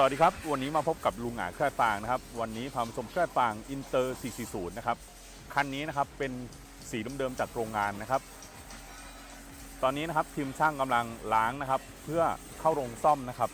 สวัสดีครับ วันนี้มาพบกับลุงหงาเครือฟางนะครับ วันนี้พามาชมเครือฟางอินเตอร์ 440 นะครับ คันนี้นะครับเป็นสีเดิมๆจากโรงงานนะครับ ตอนนี้นะครับทีมช่างกำลังล้างนะครับ เพื่อเข้าโรงซ่อมนะครับ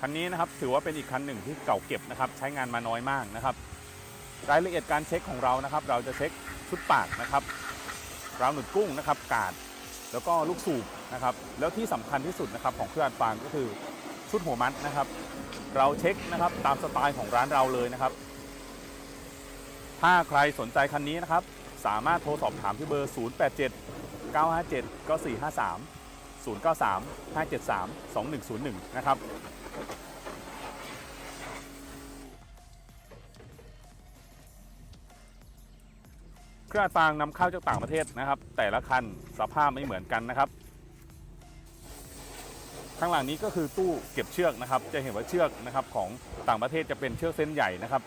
คันนี้นะครับถือว่าเป็นอีกคันหนึ่งที่เก่าเก็บนะครับใช้งานมาน้อยมากนะครับ รายละเอียดการเช็คของเรานะครับ เราจะเช็คชุดปากนะครับราวหนุดกุ้งนะครับกาดแล้วก็ลูกสูบนะครับแล้วที่สำคัญที่สุดนะครับของเครื่องอัดฟางก็คือชุดหัวมัดนะครับ เราเช็คนะครับตามสไตล์ของร้านเราเลยนะครับ ถ้าใครสนใจคันนี้นะครับ สามารถโทรสอบถามที่เบอร์ 087 957 9453 093 573 2101 นะครับเครื่องฟางนำเข้าจากต่างประเทศนะครับ แต่ละคันสภาพไม่เหมือนกันนะครับข้างหลังนี้ก็คือตู้เก็บเชือกนะครับ จะเห็นว่าเชือกนะครับของต่างประเทศจะเป็นเชือกเส้นใหญ่นะครับ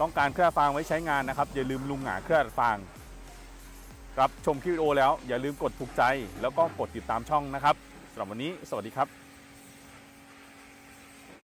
ต้องการเครื่องฟางไว้ใช้งานนะครับอย่าลืมลุงหงาเครื่องฟาง รับชมคลิปวิดีโอแล้วอย่าลืมกดถูกใจ แล้วก็กดติดตามช่องนะครับสำหรับวันนี้สวัสดีครับ